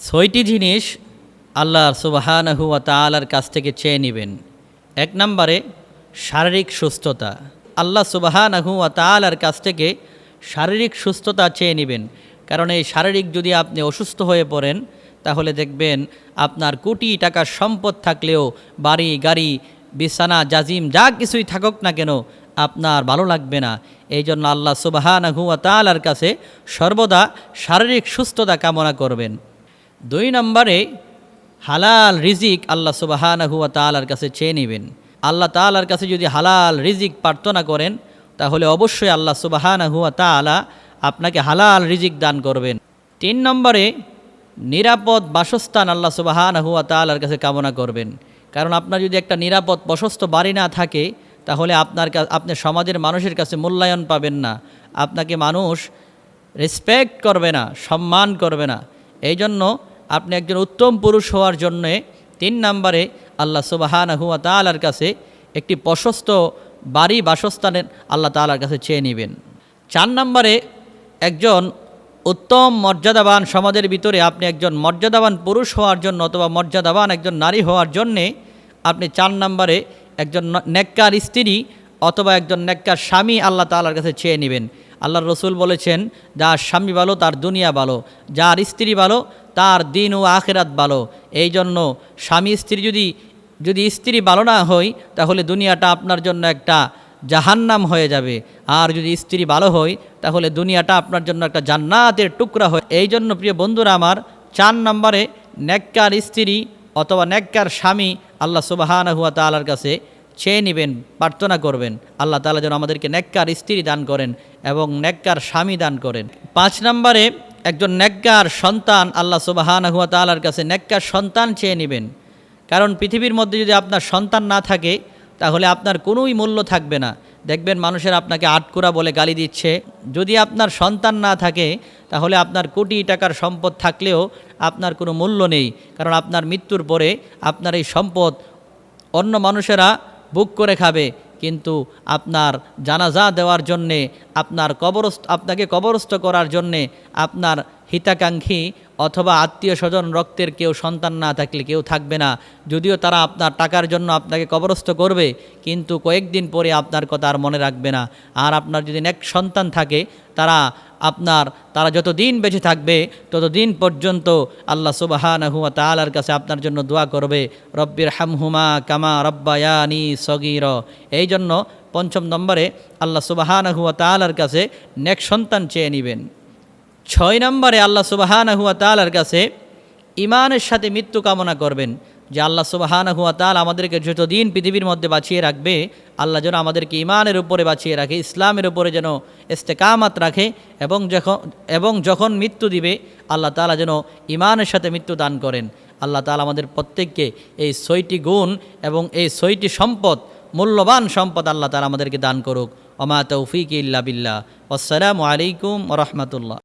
ছয়টি জিনিস আল্লাহ সুবাহানহু তালার কাছ থেকে চেয়ে নেবেন। এক নম্বরে, শারীরিক সুস্থতা। আল্লাহ সুবাহানহু তালার কাছ থেকে শারীরিক সুস্থতা চেয়ে নেবেন। কারণ এই শারীরিক যদি আপনি অসুস্থ হয়ে পড়েন, তাহলে দেখবেন আপনার কোটি টাকার সম্পদ থাকলেও বাড়ি, গাড়ি, বিছানা, জাজিম, যা কিছুই থাকুক না কেন, আপনার ভালো লাগবে না। এই জন্য আল্লাহ সুবাহানহু তালার কাছে সর্বদা শারীরিক সুস্থতা কামনা করবেন। দুই নম্বরে হালাল রিজিক আল্লাহ সুবাহানহু তালার কাছে চেয়ে নেবেন। আল্লাহ তালার কাছে যদি হালাল রিজিক প্রার্থনা করেন, তাহলে অবশ্যই আল্লাহ সুবাহানহু তালা আপনাকে হালাল রিজিক দান করবেন। তিন নম্বরে নিরাপদ বাসস্থান আল্লাহ সুবাহানহু তালার কাছে কামনা করবেন। কারণ আপনার যদি একটা নিরাপদ প্রশস্ত বাড়ি না থাকে, তাহলে আপনার আপনি সমাজের মানুষের কাছে মূল্যায়ন পাবেন না। আপনাকে মানুষ রেসপেক্ট করবে না, সম্মান করবে না। এই জন্য আপনি একজন উত্তম পুরুষ হওয়ার জন্যে তিন নম্বরে আল্লাহ সুবাহান হুয়া তালার কাছে একটি প্রশস্ত বাড়ি বাসস্থানের আল্লাহ তালার কাছে চেয়ে নেবেন। চার নম্বরে একজন উত্তম মর্যাদাবান সমাজের ভিতরে আপনি একজন মর্যাদাবান পুরুষ হওয়ার জন্য অথবা মর্যাদাবান একজন নারী হওয়ার জন্যে আপনি চার নম্বরে একজন নেককার স্ত্রী অথবা একজন নেককার স্বামী আল্লাহ তালার কাছে চেয়ে নেবেন। আল্লাহ রসুল বলেছেন, যার স্বামী ভালো, তার দুনিয়া ভালো। যার স্ত্রী ভালো তার দিন ও আখেরাত ভালো। এই জন্য স্বামী, স্ত্রী যদি যদি স্ত্রী ভালো না হয়, তাহলে দুনিয়াটা আপনার জন্য একটা জাহান্নাম হয়ে যাবে। আর যদি স্ত্রী ভালো হয়, তাহলে দুনিয়াটা আপনার জন্য একটা জান্নাতের টুকরা হয় এই জন্য প্রিয় বন্ধুরা আমার, চার নম্বরে নেককার স্ত্রী অথবা নেককার স্বামী আল্লাহ সুবাহানা হুয়া তালার কাছে চেয়ে নেবেন, প্রার্থনা করবেন। আল্লাহ তালা যেন আমাদেরকে নেককার স্ত্রী দান করেন এবং নেককার স্বামী দান করেন। পাঁচ নম্বরে একজন নেককার সন্তান আল্লাহ সুবাহান হুয়া তালার কাছে নেককার সন্তান চেয়ে নেবেন। কারণ পৃথিবীর মধ্যে যদি আপনার সন্তান না থাকে, তাহলে আপনার কোনোই মূল্য থাকবে না। দেখবেন মানুষের আপনাকে আটকুরা বলে গালি দিচ্ছে। যদি আপনার সন্তান না থাকে, তাহলে আপনার কোটি টাকার সম্পদ থাকলেও আপনার কোনো মূল্য নেই। কারণ আপনার মৃত্যুর পরে আপনার এই সম্পদ অন্য মানুষেরা বুক করে খাবে। কিন্তু আপনার জানাজা দেওয়ার জন্যে, আপনার কবরস্থ, আপনাকে কবরস্থ করার জন্যে আপনার হিতাকাঙ্ক্ষী অথবা আত্মীয় স্বজন রক্তের কেউ সন্তান না থাকলে কেউ থাকবে না। যদিও তারা আপনার টাকার জন্য আপনাকে কবরস্থ করবে, কিন্তু কয়েকদিন পরে আপনার কথা আর মনে রাখবে না। আর আপনার যদি এক সন্তান থাকে, তারা আপনার, তারা যত দিন বেঁচে থাকবে তত দিন পর্যন্ত আল্লাহ সুবাহানহুয়া তালার কাছে আপনার জন্য দোয়া করবে রব্বির হামহুমা কামা রব্বায়ানি সগির। এই জন্য পঞ্চম নম্বরে আল্লাহ সুবাহানহুয়া তালার কাছে নেক সন্তান চেয়ে নেবেন। ছয় নম্বরে আল্লাহ সুবাহানহুয়া তালার কাছে ইমানের সাথে মৃত্যু কামনা করবেন যে আল্লাহ সুবাহানা হুয়া তাল আমাদেরকে যতদিন পৃথিবীর মধ্যে বাঁচিয়ে রাখবে। আল্লাহ যেন আমাদেরকে ইমানের উপরে বাঁচিয়ে রাখে, ইসলামের উপরে যেন ইস্তেকামাত রাখে এবং যখন এবং যখন মৃত্যু দিবে, আল্লাহ তালা যেন ইমানের সাথে মৃত্যু দান করেন। আল্লাহ তালা আমাদের প্রত্যেককে এই ছয়টি গুণ এবং এই ছয়টি সম্পদ, মূল্যবান সম্পদ আল্লাহ তালা আমাদেরকে দান করুক। অমা তৌফিক ইল্লা বিল্লাহ। আসসালামু আলাইকুম রহমতুল্লাহ।